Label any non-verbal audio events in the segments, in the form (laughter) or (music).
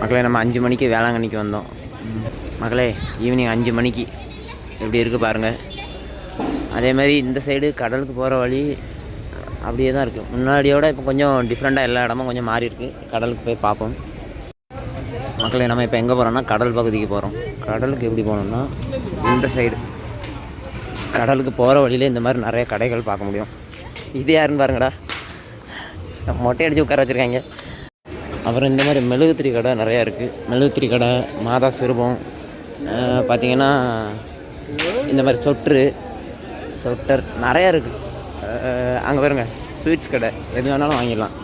மக்களே நம்ம அஞ்சு மணிக்கு வேளாங்கண்ணிக்கு வந்தோம். மக்களே ஈவினிங் அஞ்சு மணிக்கு. எப்படி இருக்குது பாருங்கள் அதே மாதிரி இந்த சைடு கடலுக்கு போகிற வழி அப்படியே தான் இருக்குது முன்னாடியோட இப்போ கொஞ்சம் டிஃப்ரெண்ட்டாக எல்லா இடமும் கொஞ்சம் மாறி இருக்கு. கடலுக்கு போய் பார்ப்போம். மக்களே நம்ம இப்போ எங்கே போகிறோம்னா கடல் பகுதிக்கு போகிறோம் கடலுக்கு எப்படி போகணும்னா இந்த சைடு கடலுக்கு போகிற வழியிலே இந்த மாதிரி நிறைய கடைகள் பார்க்க முடியும். இது யாருன்னு பாருங்கடா. மொட்டை அடித்து உட்கார வச்சுருக்காங்க. அப்புறம் இந்த மாதிரி மெழுகுத்திரி கடை நிறையா இருக்குது மெழுகுத்திரி கடை மாதா சிறுபம் பார்த்திங்கன்னா பார்த்தீங்கன்னா இந்த மாதிரி சொட்ரு சொட்டர் நிறையா இருக்குது அங்கே பாருங்க ஸ்வீட்ஸ் கடை. எது வேணாலும் வாங்கிடலாம்.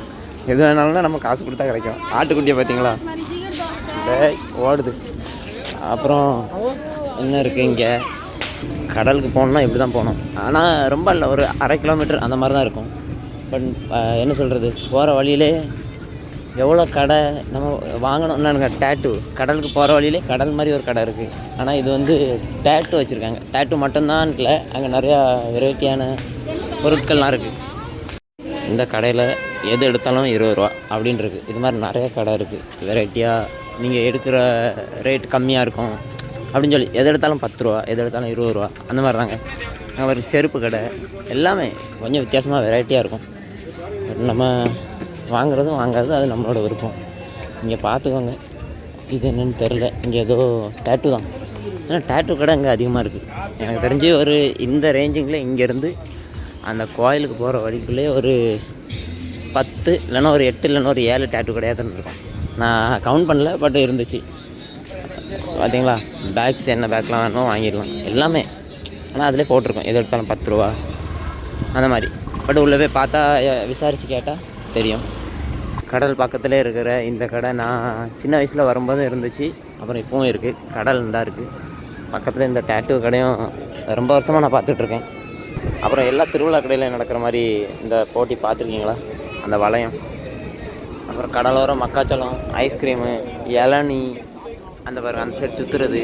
எது வேணாலும்னா நம்ம காசு கொடுத்தா கிடைக்கும். ஆட்டுக்குட்டியை பார்த்தீங்களா ஓடுது. அப்புறம் என்ன இருக்குது இங்கே? கடலுக்கு போகணுன்னா இப்படி தான் போகணும். ஆனால் ரொம்ப இல்லை ஒரு அரை கிலோமீட்டர் அந்த மாதிரி தான் இருக்கும் பட் என்ன சொல்கிறது போகிற வழியிலே எவ்வளோ கடை நம்ம வாங்கணும்னா டேட்டு கடலுக்கு போகிற வழியிலே கடல் மாதிரி ஒரு கடை இருக்குது ஆனால் இது வந்து டேட்டு வச்சுருக்காங்க. டேட்டு மட்டும்தான் இல்லை அங்கே நிறையா வெரைட்டியான பொருட்கள்லாம் இருக்குது இந்த கடையில் எது எடுத்தாலும் இருபது ரூபா அப்படின்ருக்கு இது மாதிரி நிறைய கடை இருக்குது வெரைட்டியாக நீங்கள் எடுக்கிற ரேட் கம்மியாக இருக்கும். அப்படின்னு சொல்லி எது எடுத்தாலும் பத்து ரூபா எது எடுத்தாலும் இருபது ரூபா அந்த மாதிரி தாங்க. அங்கே ஒரு செருப்பு கடை எல்லாமே கொஞ்சம் வித்தியாசமாக வெரைட்டியாக இருக்கும். நம்ம வாங்குறதும் வாங்காதது அது நம்மளோட விருப்பம். இங்கே பார்த்துக்கோங்க இது என்னன்னு தெரில இங்கே ஏதோ டேட்டு தான். ஏன்னா டேட்டு கடை இங்கே அதிகமாக இருக்குது எனக்கு தெரிஞ்சு ஒரு இந்த ரேஞ்சிங்கில் இங்கேருந்து அந்த கோயிலுக்கு போகிற வழிக்குள்ளே ஒரு பத்து இல்லைன்னா ஒரு எட்டு இல்லைன்னா ஒரு ஏழு டேட்டு கடையாக தான் இருக்கும். நான் கவுண்ட் பண்ணல பட் இருந்துச்சு. பார்த்தீங்களா பேக்ஸ் என்ன பேக்லாம் வேணுமோ வாங்கிடலாம். எல்லாமே. ஆனால் அதிலே போட்டிருக்கோம். எது எடுத்தாலும் பத்து ரூபா. அந்த மாதிரி. பட் உள்ளே போய் பார்த்தா விசாரித்து கேட்டால் தெரியும். கடல் பக்கத்தில் இருக்கிற இந்த கடை நான் சின்ன வயசில் வரும்போது இருந்துச்சு. அப்புறம் இப்போவும் இருக்குது கடல் தான் இருக்குது பக்கத்தில் இந்த டேட்டூ கடையும் ரொம்ப வருஷமாக நான் பார்த்துட்ருக்கேன். அப்புறம் எல்லா திருவிழா கடையில் நடக்கிற மாதிரி இந்த போட்டி பார்த்துருக்கீங்களா? அந்த வளையம். அப்புறம் கடலோரம் மக்காச்சோளம் ஐஸ்கிரீமு இளநீ அந்த பாருங்க அந்த சைடு சுற்றுறது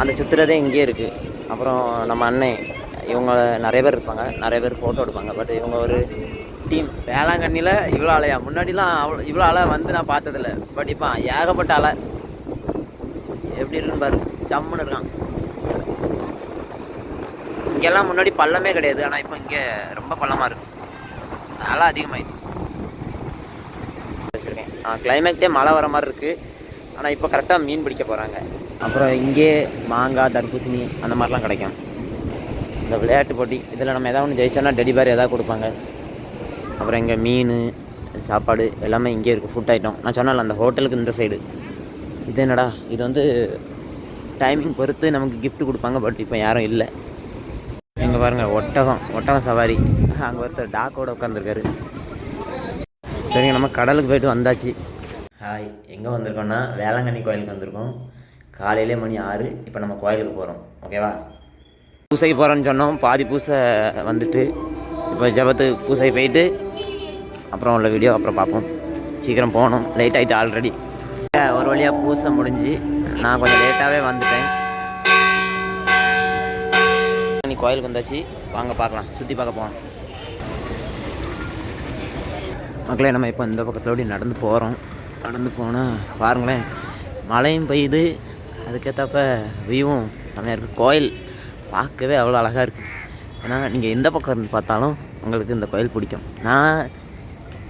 அந்த சுற்றுறதே இங்கேயே இருக்குது அப்புறம் நம்ம அண்ணன் இவங்க நிறைய பேர் இருப்பாங்க. நிறைய பேர் ஃபோட்டோ எடுப்பாங்க. பட் இவங்க ஒரு டீம் வேளாங்கண்ணியில் இவ்வளோ அலையா முன்னாடிலாம் அவ்வளோ இவ்வளோ அலை வந்து நான் பார்த்ததில்ல. பட் இப்போ ஏகப்பட்ட அலை எப்படி இருக்குன்னு பாரு. சம்முன்னு இருக்கான். இங்கெல்லாம் முன்னாடி பள்ளமே கிடையாது. ஆனால் இப்போ இங்கே ரொம்ப பள்ளமாக இருக்கு. அலை அதிகமாயிடுச்சு. வச்சுருக்கேன். கிளைமேக்டே மழை வர மாதிரி இருக்குது ஆனால் இப்போ கரெக்டாக மீன் பிடிக்க போகிறாங்க அப்புறம் இங்கே மாங்காய் தர்பூசணி அந்த மாதிரிலாம் கிடைக்கும். இந்த விளையாட்டு போட்டி இதில் நம்ம எதாவது ஒன்று ஜெயிச்சோன்னா டெடி பேர் எதாவது கொடுப்பாங்க. அப்புறம் இங்கே மீன் சாப்பாடு எல்லாமே இங்கே இருக்குது ஃபுட் ஐட்டம் நான் சொன்னால அந்த ஹோட்டலுக்கு இந்த சைடு இது என்னடா? இது வந்து டைமிங் பொறுத்து நமக்கு கிஃப்ட் கொடுப்பாங்க பட் இப்போ யாரும் இல்லை. இங்கே பாருங்கள் ஒட்டகம் ஒட்டகம் சவாரி. அங்கே ஒருத்தர் டாக்கோட உட்காந்துருக்காரு சரிங்க நம்ம கடலுக்கு போயிட்டு வந்தாச்சு. ஹாய் எங்கே வந்திருக்கோன்னா வேளாங்கண்ணி கோயிலுக்கு வந்திருக்கோம். காலையிலே மணி ஆறு இப்போ நம்ம கோயிலுக்கு போகிறோம் ஓகேவா பூசைக்கு போகிறோன்னு சொன்னோம் பாதி பூசை வந்துட்டு இப்போ ஜபத்துக்கு பூசை போயிட்டு அப்புறம் உள்ள வீடியோ அப்புறம் பார்ப்போம். சீக்கிரம் போகணும். லேட் ஆகிட்டு ஆல்ரெடி ஒரு வழியாக பூசை முடிஞ்சு நான் கொஞ்சம் லேட்டாகவே வந்துட்டேன். நீ கோயிலுக்கு வந்தாச்சு வாங்க பார்க்கலாம். சுற்றி பார்க்க போகலாம். மக்களே நம்ம இப்போ இந்த பக்கத்தோடி நடந்து போகிறோம் நடந்து போனால் பாருங்களேன் மழையும் பெய்யுது. அதுக்கேற்றப்ப வியூவும் செம்மையாக இருக்குது கோயில் பார்க்கவே அவ்வளோ அழகாக இருக்குது ஏன்னா நீங்கள் எந்த பக்கம் இருந்து பார்த்தாலும் உங்களுக்கு இந்த கோயில் பிடிக்கும். நான்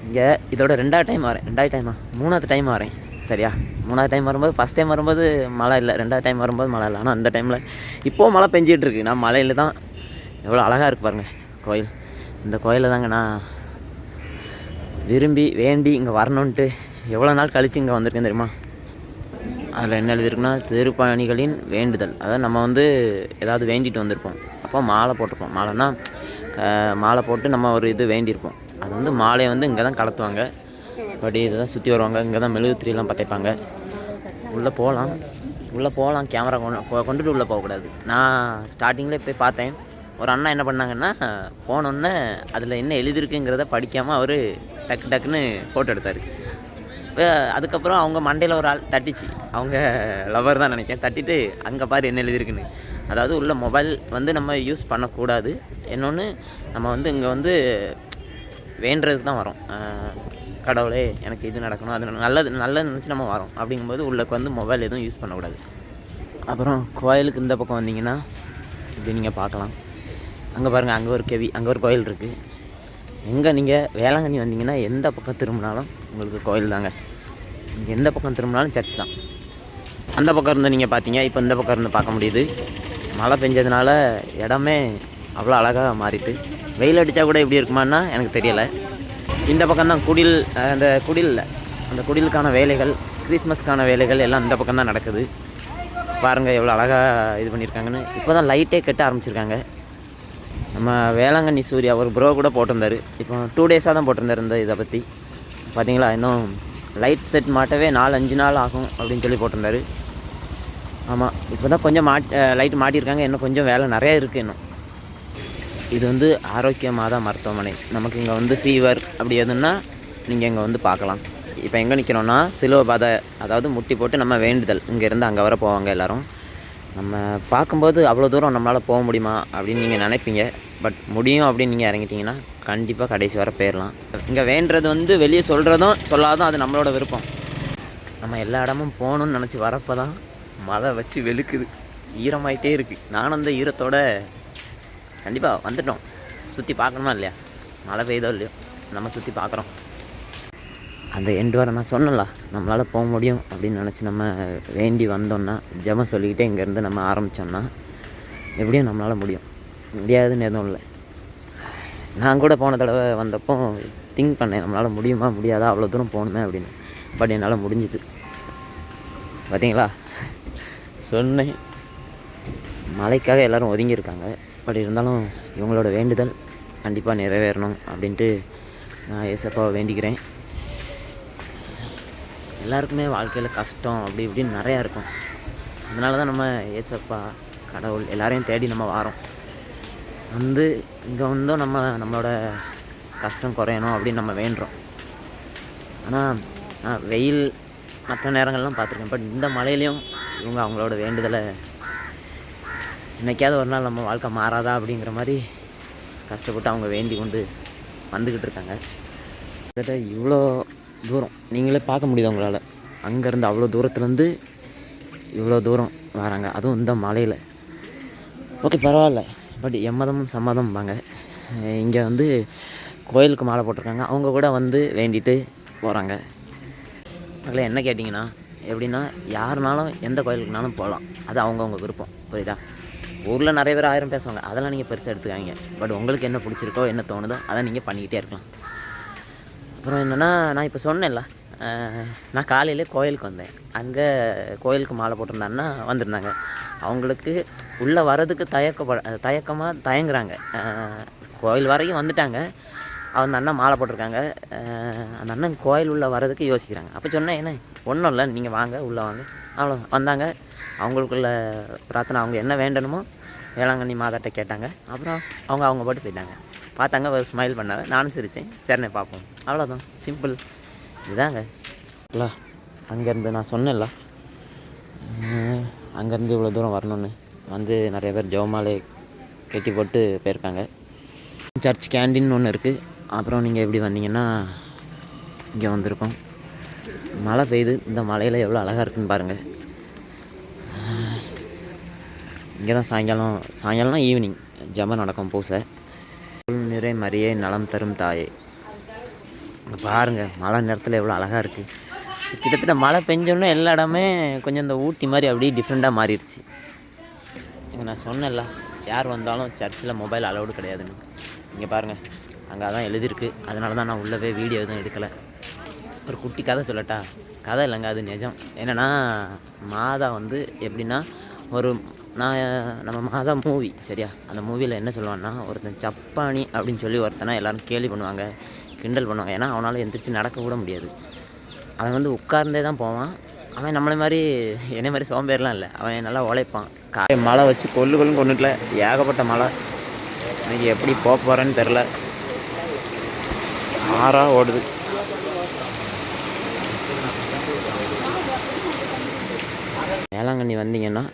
இங்கே இதோட ரெண்டாவது டைம் வரேன் ரெண்டாவது டைமா மூணாவது டைம் வரேன் சரியா? மூணாவது டைம் வரும்போது ஃபஸ்ட் டைம் வரும்போது மழை இல்லை. ரெண்டாவது டைம் வரும்போது மழை இல்லை. ஆனால் அந்த டைமில் இப்போது மழை பெஞ்சிட்டு இருக்கு. நான் மழையில் தான் எவ்வளோ அழகாக இருக்குது பாருங்கள் கோயில். இந்த கோயிலில் தாங்க நான் விரும்பி வேண்டி இங்கே வரணுன்ட்டு எவ்வளோ நாள் கழித்து இங்கே வந்திருக்கேன் தெரியுமா? அதில் என்ன எழுதிருக்குன்னா திருப்பணிகளின் வேண்டுதல். அதாவது நம்ம வந்து ஏதாவது வேண்டிட்டு வந்திருப்போம். அப்போ மாலை போட்டிருப்போம். மாலைன்னா மாலை போட்டு நம்ம ஒரு இது வேண்டியிருப்போம். அது வந்து மாலையை வந்து இங்கே தான் கலத்துவாங்க. பட் இதை தான் சுற்றி வருவாங்க. இங்கே தான் மெழுகுத்திரிலாம் படைப்பாங்க. உள்ளே போகலாம் உள்ளே போகலாம் கேமரா கொண்டு கொண்டுட்டு உள்ளே போகக்கூடாது. நான் ஸ்டார்டிங்கில் போய் பார்த்தேன். ஒரு அண்ணா என்ன பண்ணாங்கன்னா போனோன்னே அதில் என்ன எழுதிருக்குங்கிறத படிக்காமல் அவர் டக்கு டக்குன்னு ஃபோட்டோ எடுத்தார். அதுக்கப்புறம் அவங்க மண்டையில் ஒரு ஆள் தட்டிச்சு. அவங்க லவர் தான் நினைக்கிறேன். தட்டிட்டு அங்கே பாரு என்ன எழுதிருக்குன்னு. அதாவது உள்ள மொபைல் வந்து நம்ம யூஸ் பண்ணக்கூடாது. இன்னொன்று நம்ம வந்து இங்கே வந்து வேண்டுறதுக்கு தான் வரோம். கடவுளே எனக்கு இது நடக்கணும் அது நல்லது நல்லது நினச்சி நம்ம வரோம். அப்படிங்கும்போது உள்ளக்கு வந்து மொபைல் எதுவும் யூஸ் பண்ணக்கூடாது. அப்புறம் கோயிலுக்கு இந்த பக்கம் வந்தீங்கன்னா இப்படி நீங்கள் பார்க்கலாம். அங்கே பாருங்கள் அங்கே ஒரு கெவி அங்கே ஒரு கோயில் இருக்குது எங்கே நீங்கள் வேளாங்கண்ணி வந்தீங்கன்னா எந்த பக்கம் திரும்பினாலும் உங்களுக்கு கோயில் தாங்க. எந்த பக்கம் திரும்பினாலும் சர்ச் தான். அந்த பக்கம் இருந்து நீங்கள் பார்த்தீங்க இப்போ இந்த பக்கம் இருந்து பார்க்க முடியுது. மழை பெஞ்சதுனால இடமே அவ்வளோ அழகாக மாறிட்டு. வெயில் அடித்தா கூட இப்படி இருக்குமான்னா எனக்கு தெரியலை. இந்த பக்கம் தான் குடில் அந்த குடிலில் அந்த குடிலுக்கான வேலைகள் கிறிஸ்மஸ்க்கான வேலைகள் எல்லாம் இந்த பக்கம் தான் நடக்குது. பாருங்கள் எவ்வளோ அழகாக இது பண்ணியிருக்காங்கன்னு. இப்போ தான் லைட்டே கட்ட ஆரம்பிச்சிருக்காங்க. நம்ம வேளாங்கண்ணி சூர்யா ஒரு ப்ரோ கூட போட்டிருந்தாரு. இப்போ டூ டேஸாக தான் போட்டிருந்தாரு இந்த இதை பற்றி பார்த்தீங்களா? இன்னும் லைட் செட் மாட்டவே நாலு அஞ்சு நாள் ஆகும் அப்படின்னு சொல்லி போட்டிருந்தாரு. ஆமாம் இப்போ தான் கொஞ்சம் மாட் லைட் மாட்டியிருக்காங்க. இன்னும் கொஞ்சம் வேலை நிறையா இருக்குது இன்னும். இது வந்து ஆரோக்கிய மாதா மருத்துவமனை. நமக்கு இங்கே வந்து ஃபீவர் அப்படி எதுன்னா நீங்கள் இங்கே வந்து பார்க்கலாம். இப்போ எங்கே நிற்கிறோன்னா சிலுவை பாதை அதாவது முட்டி போட்டு நம்ம வேண்டுதல். இங்கேருந்து அங்கே வர போவாங்க எல்லாரும். நம்ம பார்க்கும்போது அவ்வளோ தூரம் நம்மளால் போக முடியுமா அப்படின்னு நீங்கள் நினைப்பீங்க. பட் முடியும் அப்படின்னு நீங்கள் இறங்கிட்டீங்கன்னா கண்டிப்பாக கடைசி வர போயிடலாம் இங்கே வேண்டுறது வந்து வெளியே சொல்கிறதும் சொல்லாதும் அது நம்மளோட விருப்பம். நம்ம எல்லா இடமும் போகணும்னு நினச்சி வரப்போ தான் மழை வச்சு வெளுக்குது. ஈரமாயிட்டே இருக்குது நானும் அந்த ஈரத்தோட கண்டிப்பாக வந்துட்டோம். சுற்றி பார்க்கணுமா இல்லையா? மழை பெய்தோ இல்லையோ நம்ம சுற்றி பார்க்குறோம். அந்த எண்டு வரை நான் சொன்னல நம்மளால் போக முடியும் அப்படின்னு நினச்சி நம்ம வேண்டி வந்தோம்னா ஜெபம் சொல்லிக்கிட்டே இங்கேருந்து நம்ம ஆரம்பித்தோம்னா எப்படியும் நம்மளால் முடியும். முடியாதுன்னு எதுவும் இல்லை. நான் கூட போன தடவை வந்தப்போ திங்க் பண்ணேன் நம்மளால் முடியுமா முடியாதா அவ்வளோ தூரம் போகணுமே அப்படின்னு. பட் என்னால் முடிஞ்சுது. பார்த்தீங்களா சொன்னேன். மழைக்காக எல்லோரும் ஒதுங்கியிருக்காங்க. பட் இருந்தாலும் இவங்களோட வேண்டுதல் கண்டிப்பாக நிறைவேறணும் அப்படின்ட்டு நான் ஏசப்பாவை வேண்டிக்கிறேன். எல்லாருக்குமே வாழ்க்கையில் கஷ்டம் அப்படி இப்படின்னு நிறையா இருக்கும். அதனால தான் நம்ம ஏசப்பா கடவுள் எல்லாரையும் தேடி நம்ம வாரோம். வந்து இங்கே வந்தும் நம்ம நம்மளோட கஷ்டம் குறையணும் அப்படின்னு நம்ம வேண்டுறோம். ஆனால் நான் வெயில் மற்ற நேரங்கள்லாம் பார்த்துருக்கேன். பட் இந்த மழையிலையும் இவங்க அவங்களோட வேண்டுதலை என்னைக்காவது ஒரு நாள் நம்ம வாழ்க்கை மாறாதா அப்படிங்கிற மாதிரி கஷ்டப்பட்டு அவங்க வேண்டி கொண்டு வந்துக்கிட்டு இருக்காங்க. கிட்டத்தட்ட இவ்வளோ தூரம் நீங்களே பார்க்க முடியுது உங்களால்? அங்கேருந்து அவ்வளோ தூரத்துலேருந்து இவ்வளோ தூரம் வராங்க. அதுவும் இந்த மலையில். ஓகே பரவாயில்ல. பட் எம்மதமும் சம்மதம்பாங்க இங்கே வந்து கோயிலுக்கு மாலை போட்டிருக்காங்க. அவங்க கூட வந்து வேண்டிட்டு போகிறாங்க அதில் என்ன கேட்டிங்கன்னா எப்படின்னா யாருனாலும் எந்த கோயிலுக்குனாலும் போகலாம். அது அவங்கவுங்க விருப்பம். புரியுதா? ஊரில் நிறைய பேர் ஆயிரம் பேசுவாங்க. அதெல்லாம் நீங்கள் பெருசாக எடுத்துக்காங்க பட் உங்களுக்கு என்ன பிடிச்சிருக்கோ என்ன தோணுதோ அதை நீங்கள் பண்ணிக்கிட்டே இருக்கலாம். அப்புறம் என்னென்னா நான் இப்போ சொன்னேன்ல நான் காலையில் கோயிலுக்கு வந்தேன். அங்கே கோயிலுக்கு மாலை போட்டிருந்தாங்கன்னா வந்திருந்தாங்க. அவங்களுக்கு உள்ளே வர்றதுக்கு தயக்கப்பட தயக்கமாக தயங்குறாங்க. கோயில் வரைக்கும் வந்துட்டாங்க. அந்த அண்ணன் மாலை போட்டிருக்காங்க. அந்த அண்ணன் கோயில் உள்ளே வர்றதுக்கு யோசிக்கிறாங்க. அப்போ சொன்னேன் என்ன? ஒன்றும் இல்லை. நீங்கள் வாங்க உள்ளே வாங்க. அவ்வளோ வந்தாங்க. அவங்களுக்குள்ள பிரார்த்தனை அவங்க என்ன வேண்டணுமோ வேளாங்கண்ணி மாதாட்ட கேட்டாங்க. அப்புறம் அவங்க அவங்க பாட்டு போயிட்டாங்க. பார்த்தாங்க ஒரு ஸ்மைல் பண்ணாங்க. நானும் சிரித்தேன் சரிண்ணே பார்ப்போம். அவ்வளோதான் சிம்பிள் இதுதாங்க. இல்லை அங்கேருந்து நான் சொன்னேன்ல. அங்கேருந்து இவ்வளோ தூரம் வரணும்னு. வந்து நிறைய பேர் ஜெவமாலை கட்டி போட்டு போயிருக்காங்க. சர்ச் கேண்டீன் ஒன்று இருக்குது அப்புறம் நீங்கள் எப்படி வந்தீங்கன்னா இங்கே வந்திருக்கோம். மழை பெய்யுது. இந்த மலையில் எவ்வளோ அழகாக இருக்குன்னு பாருங்கள் இங்கே தான் சாயங்காலம் சாயங்காலம்னா ஈவினிங் ஜெபம் நடக்கும் பூசை. அருள் நிறை மரியே நலம் தரும் தாயே. பாருங்கள் மழை நேரத்தில் எவ்வளோ அழகாக இருக்குது கிட்டத்தட்ட மழை பெஞ்சோன்னா எல்லா இடமே கொஞ்சம் இந்த ஊட்டி மாதிரி அப்படியே டிஃப்ரெண்ட்டாக மாறிடுச்சு. இங்கே நான் சொன்னேன்ல யார் வந்தாலும் சர்ச்சில் மொபைல் அலௌடு கிடையாதுன்னு. இங்கே பாருங்கள் அங்கே தான் எழுதியிருக்கு. அதனால தான் நான் உள்ளவே வீடியோ எதுவும் எடுக்கலை. ஒரு குட்டி கதை சொல்லட்டா? கதை இல்லைங்க அது நிஜம். என்னென்னா மாதா வந்து எப்படின்னா ஒரு நான் நம்ம மாதா மூவி சரியா? அந்த மூவியில் என்ன சொல்லுவான்னா ஒருத்தன் சப்பானி அப்படின்னு சொல்லி ஒருத்தனை எல்லாரும் கேலி பண்ணுவாங்க கிண்டல் பண்ணுவாங்க. ஏன்னா அவனால் எந்திரிச்சு நடக்க கூட முடியாது. அவன் வந்து உட்கார்ந்தே தான் போவான். அவன் நம்மளை மாதிரி என்னை மாதிரி சோம்பேறிலாம் இல்லை. அவன் நல்லா உழைப்பான். காய மழை வச்சு கொல்லு கொல்லுன்னு கொண்டுட்டல ஏகப்பட்ட மழை. இன்னைக்கு எப்படி போக போகிறேன்னு தெரில ஆறாக ஓடுது. வேளாங்கண்ணி வந்தீங்கன்னா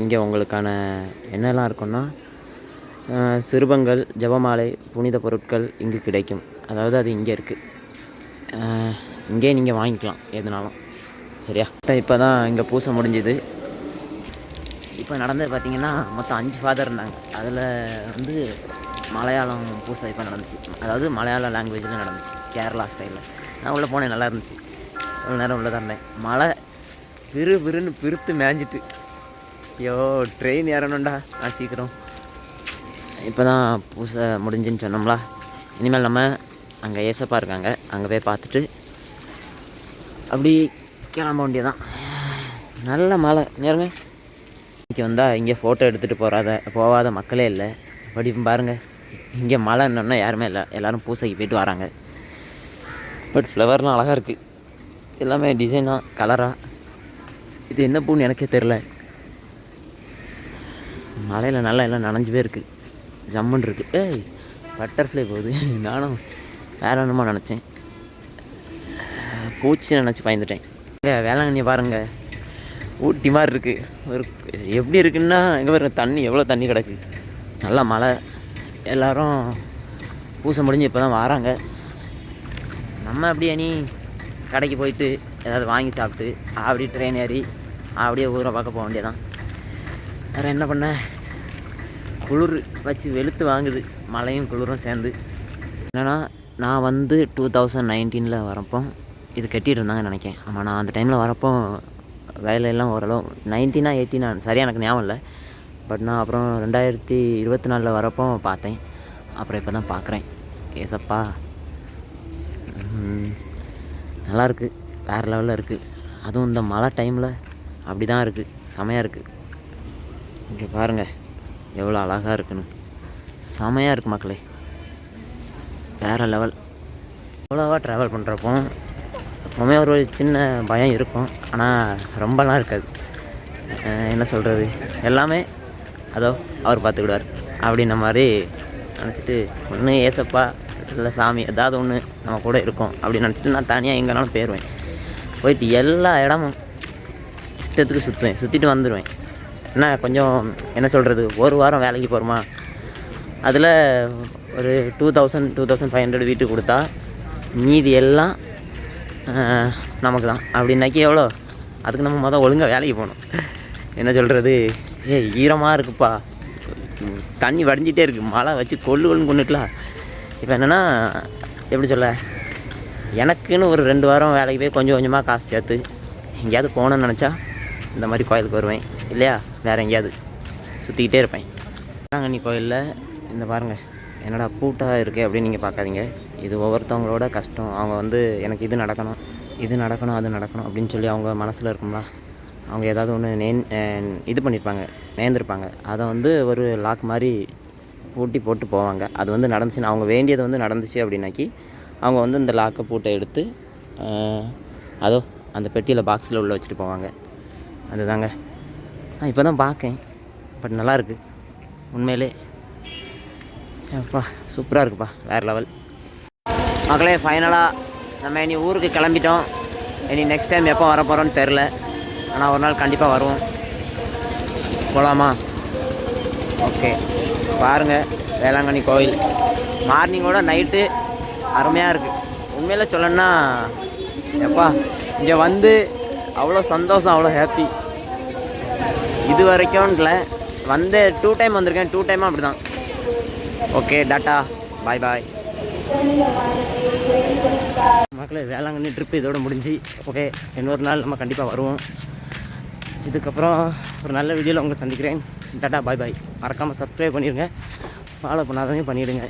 இங்கே உங்களுக்கான என்னெல்லாம் இருக்குன்னா சிறுபங்கள் ஜெபமாலை புனித பொருட்கள் இங்கு கிடைக்கும். அதாவது அது இங்கே இருக்குது இங்கே நீங்கள் வாங்கிக்கலாம் எதுனாலும். சரியா? இப்போ தான் இங்கே பூசை முடிஞ்சுது. இப்போ நடந்தது பார்த்திங்கன்னா மொத்தம் அஞ்சு ஃபாதர் இருந்தாங்க. அதில் வந்து மலையாளம் பூசை இப்போ நடந்துச்சு. அதாவது மலையாள லாங்குவேஜில் நடந்துச்சு கேரளா ஸ்டைலில் நான் உள்ளே போனேன் நல்லா இருந்துச்சு. இவ்வளோ நேரம் உள்ளே தான் இருந்தேன். மழை விறு விறுன்னு பிரித்து மேஞ்சிட்டு ஐயோ ட்ரெயின் ஏறணும்டா. ஆ சீக்கிரம். இப்போ தான் பூசை முடிஞ்சுன்னு சொன்னோம்ல. இனிமேல் நம்ம அங்கே ஏசப்பா இருக்காங்க. அங்கே போய் பார்த்துட்டு அப்படி கிளம்ப வேண்டியதான் நல்ல மழை. நேருங்க இன்றைக்கி வந்தால் இங்கே ஃபோட்டோ எடுத்துகிட்டு போகாத போகாத மக்களே இல்லை. பட் பாருங்கள் இங்கே மழை என்னன்னா யாருமே இல்லை. எல்லோரும் பூசைக்கு போயிட்டு வராங்க. பட் ஃப்ளவர்லாம் அழகாக இருக்குது எல்லாமே டிசைனாக கலராக இது என்ன பூன்னு எனக்கே தெரில மலையில் நல்லா எல்லாம் நனைஞ்சு போய் இருக்குது ஜம்முன்னு இருக்குது ஏய் பட்டர்ஃப்ளை போகுது. (laughs) நானும் வேற ஒன்றுமா நினச்சேன். பூச்சி நினச்சி பயந்துட்டேன். ஏ வேளாங்கண்ணியை பாருங்கள் ஊட்டி மாதிரி இருக்குது ஒரு எப்படி இருக்குன்னா எங்கே பாருங்க தண்ணி எவ்வளோ தண்ணி கிடக்கு. நல்லா மழை. எல்லோரும் பூசை முடிஞ்சு இப்போ தான் வராங்க. நம்ம அப்படியே நீ கடைக்கு போயிட்டு ஏதாவது வாங்கி சாப்பிட்டு அப்படியே ட்ரெயின் ஏறி அப்படியே ஊரை பார்க்க போக வேண்டியதான் வேறு என்ன பண்ண? குளிர் வச்சு வெளுத்து வாங்குது. மழையும் குளிரும் சேர்ந்து. என்னென்னா நான் வந்து டூ தௌசண்ட் நைன்டீனில் வரப்போ இது கட்டிகிட்டு இருந்தாங்கன்னு நினைக்கேன் ஆமாம் நான் அந்த டைமில் வரப்போ வேலையெல்லாம் ஓரளவு நைன்டீனா எயிட்டீனா சரியாக எனக்கு ஞாபகம் இல்லை. பட் நான் அப்புறம் ரெண்டாயிரத்தி இருபத்தி நாலில் வரப்போ பார்த்தேன். அப்புறம் இப்போ தான் பார்க்குறேன் ஏசப்பா நல்லாயிருக்கு வேறு லெவலில் இருக்குது அதுவும் இந்த மழை டைமில் அப்படி தான் இருக்குது செமையாக இருக்குது இங்கே பாருங்கள் எவ்வளோ அழகாக இருக்குன்னு. செமையாக இருக்குது மக்களே. வேறு லெவல் அவ்வளோவா ட்ராவல் பண்ணுறப்போ எப்போவுமே ஒரு சின்ன பயம் இருக்கும். ஆனால் ரொம்பலாம் இருக்காது. என்ன சொல்கிறது எல்லாமே அதோ அவர் பார்த்துக்கிடுவார். அப்படின்ன மாதிரி நினச்சிட்டு ஒன்று ஏசப்பா இல்லை சாமி ஏதாவது ஒன்று நம்ம கூட இருக்கும் அப்படின்னு நினச்சிட்டு நான் தனியாக எங்கேனாலும் போயிடுவேன் போயிட்டு எல்லா இடமும் இஷ்டத்துக்கு சுற்றுவேன் சுற்றிட்டு வந்துடுவேன் என்ன கொஞ்சம் என்ன சொல்கிறது ஒரு வாரம் வேலைக்கு போகிறோமா அதில் ஒரு two thousand two thousand five hundred வீட்டுக்கு கொடுத்தா மீதி எல்லாம் நமக்கு தான் அப்படின்னாக்கி எவ்வளோ? அதுக்கு நம்ம மொதல் ஒழுங்காக வேலைக்கு போகணும். என்ன சொல்கிறது ஏ ஈரமாக இருக்குப்பா. தண்ணி வடிஞ்சிட்டே இருக்குது மழை வச்சு கொள்ளு கொள்ளுன்னு கொண்டுக்கலாம் இப்போ என்னென்னா எப்படி சொல்ல? எனக்குன்னு ஒரு ரெண்டு வாரம் வேலைக்கு போய் கொஞ்சம் கொஞ்சமாக காசு சேர்த்து எங்கேயாவது போகணும்னு நினச்சா இந்த மாதிரி கோயிலுக்கு வருவேன். இல்லையா? வேறு எங்கேயாவது. சுற்றிக்கிட்டே இருப்பேன். வேளாங்கண்ணி கோயிலில் இந்த பாருங்கள் என்னடா கூட்டாக இருக்கே அப்படின்னு நீங்கள் பார்க்காதீங்க. இது ஒவ்வொருத்தவங்களோட கஷ்டம். அவங்க வந்து எனக்கு இது நடக்கணும் இது நடக்கணும் அது நடக்கணும் அப்படின்னு சொல்லி அவங்க மனசில் இருக்கும்ல. அவங்க ஏதாவது ஒன்று நேன் இது பண்ணியிருப்பாங்க நேர்ந்திருப்பாங்க. அதை வந்து ஒரு லாக் மாதிரி பூட்டி போட்டு போவாங்க. அது வந்து நடந்துச்சுன்னு அவங்க வேண்டியது வந்து நடந்துச்சு அப்படின்னாக்கி அவங்க வந்து இந்த லாக்கை பூட்டை எடுத்து அதோ அந்த பெட்டியில் பாக்ஸில் உள்ளே வச்சுட்டு போவாங்க. அதுதாங்க. நான் இப்போ தான் பார்க்கேன் பட் நல்லாயிருக்கு உண்மையிலே. அப்பா சூப்பராக இருக்குப்பா. வேறு லெவல் மக்களே ஃபைனலாக நம்ம இனி ஊருக்கு கிளம்பிட்டோம். இனி நெக்ஸ்ட் டைம் எப்போ வர போகிறோன்னு தெரில ஆனால் ஒரு நாள் கண்டிப்பாக வருவோம். போகலாமா ஓகே பாருங்கள் வேளாங்கண்ணி கோயில் மார்னிங்கோட நைட்டு அருமையாக இருக்குது உண்மையில சொல்லணும்னா எப்பா இங்கே வந்து அவ்வளோ சந்தோஷம் அவ்வளோ ஹாப்பி இது வரைக்கும்ல வந்து டூ டைம் வந்திருக்கேன். டூ டைமும் அப்படி தான் ஓகே டாட்டா. பாய் பாய் மக்களே வேளாங்கண்ணி ட்ரிப் இதோட முடிஞ்சு. ஓகே இன்னொரு நாள் நம்ம கண்டிப்பாக வருவோம். இதுக்கப்புறம் ஒரு நல்ல வீடியோவில் உங்களை சந்திக்கிறேன். டாட்டா பாய் பாய் மறக்காமல் சப்ஸ்கிரைப் பண்ணிடுங்க ஃபாலோ பண்ணாதவங்க பண்ணிவிடுங்க